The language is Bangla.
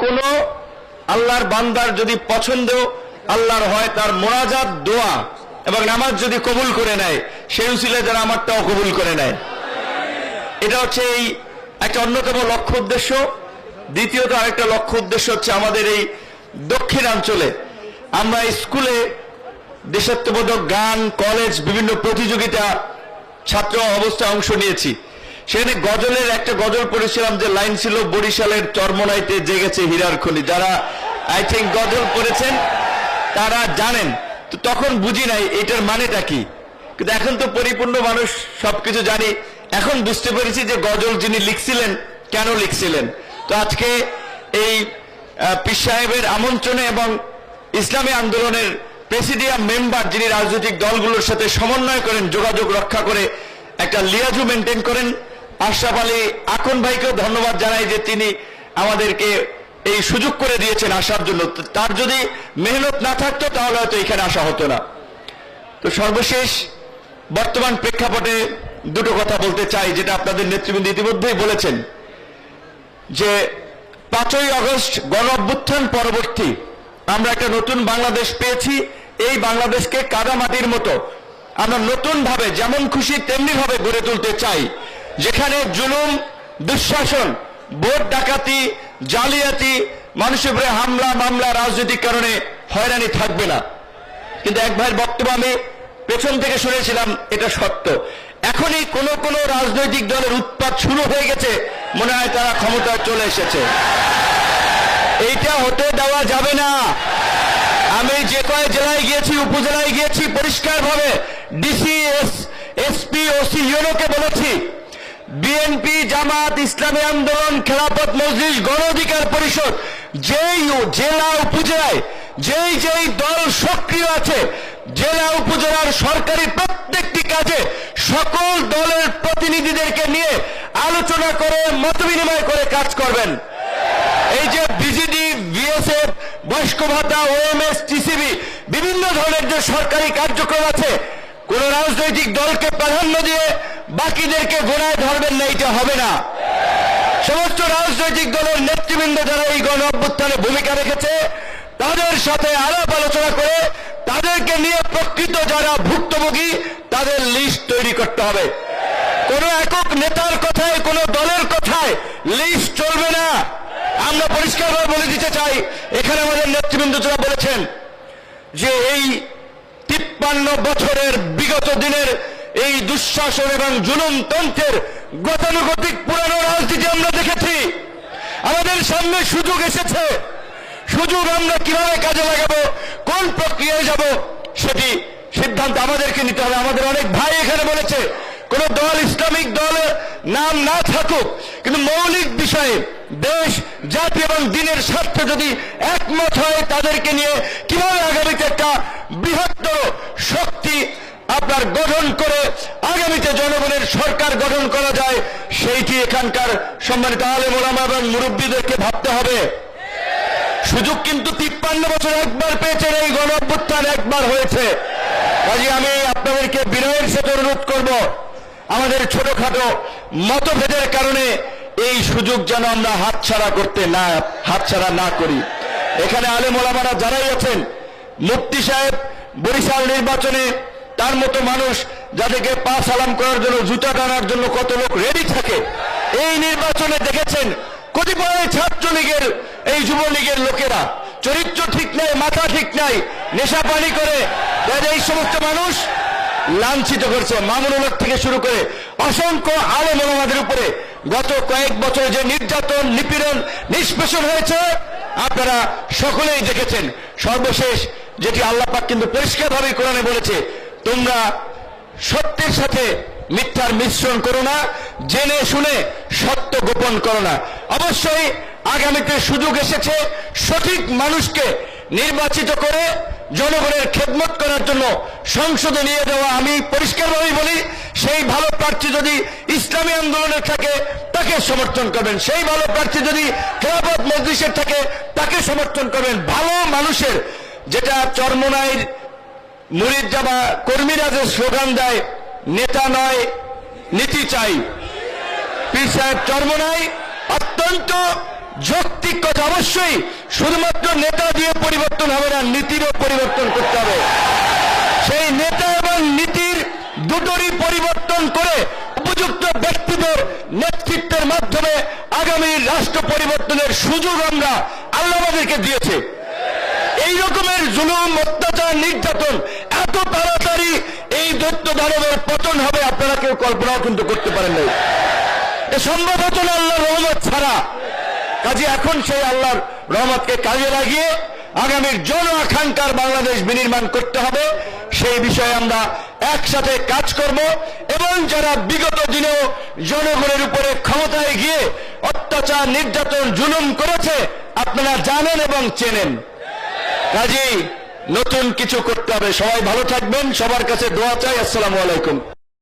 কোন আল্লাহর বান্দার যদি পছন্দ, আল্লাহর হয় তার মোনাজাত, দোয়া এবং নামাজ যদি কবুল করে নেয়, সেই উসিলে যারা আমারটাও কবুল করে নেয়। এটা হচ্ছে এই একটা অন্যতম লক্ষ্য উদ্দেশ্য। দ্বিতীয়ত আরেকটা লক্ষ্য উদ্দেশ্য হচ্ছে আমাদের এই দক্ষিণাঞ্চলে। আমরা স্কুলে দেশাত্মবোধক গান, কলেজ, বিভিন্ন প্রতিযোগিতা, ছাত্র অবস্থায় অংশ নিয়েছি। সেখানে গজলের একটা গজল পড়েছিলাম যে লাইন ছিল, বরিশালের চর্মনাইতে জেগেছে হীরার খনি। যারা আই থিঙ্ক গজল পড়েছেন, তারা জানেন। তো তখন বুঝি নাই, এটার মানেটা কি? কিন্তু এখন তো পরিপূর্ণ মানুষ, সবকিছু জানি। এখন বুঝতে পেরেছি যে গজল যিনি লিখছিলেন, কেন লিখছিলেন? তো আজকে এই পীর সাহেবের আমন্ত্রণে এবং ইসলামী আন্দোলনের প্রেসিডিয়াম মেম্বার যিনি রাজনৈতিক দলগুলোর সাথে সমন্বয় করেন, যোগাযোগ রক্ষা করে একটা লিয়াজু মেনটেন করেন আশরাফ আলী আকন ভাইকেও ধন্যবাদ জানাই যে তিনি আমাদেরকে এই সুযোগ করে দিয়েছেন আসার জন্য। তার যদি মেহনত না থাকতো, তাহলে হয়তো এখানে আসা হতো না। তো সর্বশেষ বর্তমান প্রেক্ষাপটে দুটো কথা বলতে চাই, যেটা আপনাদের নেতৃবৃন্দ ইতিমধ্যেই বলেছেন, যে পাঁচই আগস্ট গণ অভ্যুত্থান পরবর্তী আমরা একটা নতুন বাংলাদেশ পেয়েছি। এই বাংলাদেশকে কাদামাটির মতো আমরা নতুন ভাবে যেমন খুশি তেমনি ভাবে গড়ে তুলতে চাই। যেখানে জুলুম, দুঃশাসন ভোট ডাকাতি, জালিয়াতি, মানুষের উপরে হামলা, মামলা, রাজনৈতিক কারণে হয়রানি থাকবে না। কিন্তু এক ভাইয়ের বক্তব্য আমি পেছন থেকে শুনেছিলাম, এটা সত্য। এখনই কোন কোন রাজনৈতিক দলের উৎপাত শুরু হয়ে গেছে, মনে হয় তারা ক্ষমতায় চলে এসেছে। এইটা হতে দেওয়া যাবে না। আমি যে কয় জেলায় গিয়েছি, উপজেলায় গিয়েছি, পরিষ্কারভাবে ডিসি এস এসপি ওসি ইউনোকে বলেছি বিএনপি জামাত ইসলামী আন্দোলন, খেলাপথ, মজলিস, গণ অধিকার পরিষদ, যেই জেলা উপজেলায়, যেই যেই দল সক্রিয় আছে, জেলা উপজেলার সরকারি প্রত্যেকটি কাজে সকল দলের প্রতিনিধিদেরকে নিয়ে আলোচনা করে, মত বিনিময় করে কাজ করবেন। এই যে বিজিডি বিএসএফ বয়স্ক ভাতা ওএমএস টিসিবি বিভিন্ন ধরনের যে সরকারি কার্যক্রম আছে, কোন রাজনৈতিক দলকে প্রাধান্য দিয়ে বাকিদেরকে গোড়ায় ধরবেন না এটা হবে না। সমস্ত রাজনৈতিক দলের নেতৃবৃন্দ যারা এই গণ অভ্যুত্থানে ভূমিকা রেখেছে, তাদের সাথে আলাপ আলোচনা করে তাদেরকে নিয়ে প্রকৃত যারা ভুক্তভোগী, তাদের লিস্ট তৈরি করতে হবে। কোন একক নেতার কথায়, কোন দলের কথায় লিস্ট চলবে না। আমরা পরিষ্কারভাবে বলে দিতে চাই, এখানে আমাদের নেতৃবৃন্দ যারা বলেছেন যে এই তিপ্পান্ন বছরের বিগত দিনের এই দুঃশাসন এবং জুলুম তন্ত্রের গতানুগতিক পুরানো রাজনীতি আমরা দেখেছি। আমাদের সামনে সুযোগ এসেছে। সুযোগ আমরা কীভাবে কাজে লাগাবো, কোন প্রক্রিয়ায় যাব, সেটি সিদ্ধান্ত আমাদেরকে নিতে হবে। আমাদের অনেক ভাই এখানে বলেছে, কোন দল, ইসলামিক দলের নাম না থাকুক, কিন্তু মৌলিক বিষয়ে দেশ, জাতি এবং দিনের স্বার্থে যদি একমত হয়, তাদেরকে নিয়ে কীভাবে আগামীতে একটা বৃহত্তর আপনার গঠন করে আগামীতে জনগণের সরকার গঠন করা যায়, সেইটি এখানকার সম্মানিত আলেম ওলামা এবং মুরব্বীদেরকে ভাবতে হবে। সুযোগ কিন্তু তিপ্পান্ন বছর একবার পেয়েছেন, এই গণঅভ্যুত্থান একবার হয়েছে। কাজে আমি আপনাদেরকে বিনয়ের সাথে অনুরোধ করব, আমাদের ছোটখাটো মতভেদের কারণে এই সুযোগ যেন আমরা হাতছাড়া করতে না, হাতছাড়া না করি। এখানে আলেম ওলামারা যারাই আছেন, মুফতি সাহেব বরিশাল নির্বাচনে তার মতো মানুষ যাদেরকে পা সালাম করার জন্য, জুতা টানার জন্য কত লোক রেডি থাকে। এই নির্বাচনে দেখেছেন কতিপয় ছাত্রলীগের এই যুবলীগের লোকেরা। চরিত্র ঠিক নাই, মাথা ঠিক নাই, নেশা পানি করে। এই সমস্ত মানুষ লাঞ্ছিত করছে। মামুনুল থেকে শুরু করে অসংখ্য আলেম ওলামাদের উপরে গত কয়েক বছর যে নির্যাতন, নিপীড়ন, নিষ্পেষণ হয়েছে, আপনারা সকলেই দেখেছেন। সর্বশেষ যেটি আল্লাহ পাক কিন্তু পরিষ্কারভাবে কোরআনে বলেছে তোমরা সত্যের সাথে মিথ্যার মিশ্রণ করো না, জেনে শুনে সত্য গোপন করো না। অবশ্যই আগামীতে সুযোগ এসেছে সঠিক মানুষকে নির্বাচিত করে জনগণের খেদমত করার জন্য সংসদে নিয়ে দেওয়া আমি পরিষ্কারভাবেই বলি, সেই ভালো প্রার্থী যদি ইসলামী আন্দোলনের থাকে, তাকে সমর্থন করবেন। সেই ভালো প্রার্থী যদি খেলাপথ মজলিসের থাকে, তাকে সমর্থন করবেন। ভালো মানুষের যেটা চর্মনাইর মুরিদ জামা কর্মীরা যে স্লোগান দেয়, নেতা নয়, নীতি চাই। পীর সাহেব চর্মনাই অত্যন্ত যৌক্তিক কথা। অবশ্যই শুধুমাত্র নেতা দিয়ে পরিবর্তন হবে না, নীতিরও পরিবর্তন করতে হবে। সেই নেতা এবং নীতির দুটোরই পরিবর্তন করে উপযুক্ত ব্যক্তিদের নেতৃত্বের মাধ্যমে আগামী রাষ্ট্র পরিবর্তনের সুযোগ আমরা আল্লাহ দিয়েছে। এই রকমের জুলুম, অত্যাচার, নির্যাতন দানবের পতন হবে, আপনারা কেউ কল্পনাও কিন্তু করতে পারেন নাই। এ সম্ভব হতো না আল্লাহর রহমত ছাড়া। কাজে এখন সেই আল্লাহর রহমতকে কাজে লাগিয়ে আগামীর জন আকাঙ্ক্ষার বাংলাদেশ বিনির্মাণ করতে হবে। সেই বিষয়ে আমরা একসাথে কাজ করব এবং যারা বিগত দিনেও জনগণের উপরে ক্ষমতায় গিয়ে অত্যাচার, নির্যাতন, জুলুম করেছে, আপনারা জানেন এবং চেনেন। কাজেই নতুন কিছু করতে হবে। সবাই ভালো থাকবেন। সবার কাছে দোয়া চাই। আসসালামু আলাইকুম।